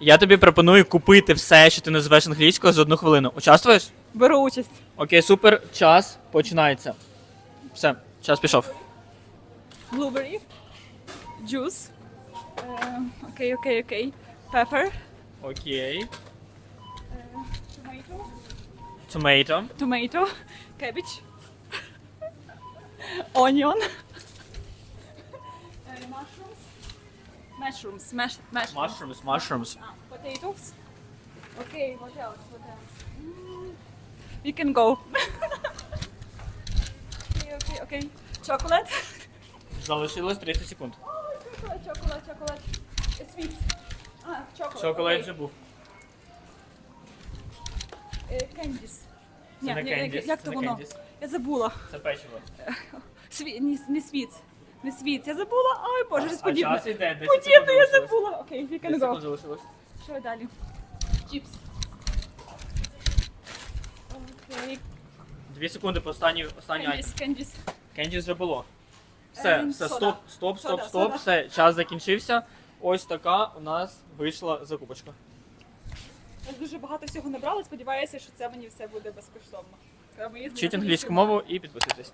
Я тобі пропоную купити все, що ти називаєш англійською за одну хвилину. Участвуєш? Беру участь. Окей, супер. Час починається. Все, час пішов. Blueberry. Juice. Е, Окей, окей, окей. Pepper. Окей. Tomato. Tomato. Tomato. Cabbage. Onion. Е, Mushrooms. Mushrooms. Mash, mushrooms. Mushrooms, mushrooms. Ah, potatoes. Okay, what else? What else? Mm, we can go. okay, okay, okay. Chocolate. Залишилось 30 секунд. Oh, chocolate, chocolate, chocolate. Uh, Sweet. Ah, chocolate. Шоколад okay. вже був. Е, Candies. Це не кендіс. як це то не воно? кендіс. Я забула. Це печиво. Сві... Не, не світ. Не світ. Я забула. Ой, боже, А подібне. час іде, 10 Подібне, я залишилось. забула. Окей, we 10 can секунд go. залишилось. Що далі? Чіпс. Окей. Дві секунди по останній останній айтем. Кендіс, кендіс. Вже було. Все, Ем, все, сода. стоп, стоп, стоп, Сода, стоп, сода. все, час закінчився. Ось така у нас вийшла закупочка. Я дуже багато всього набрала. Сподіваюся, що це мені все буде безкоштовно. Ми Вчіть англійську мову і підписуйтесь.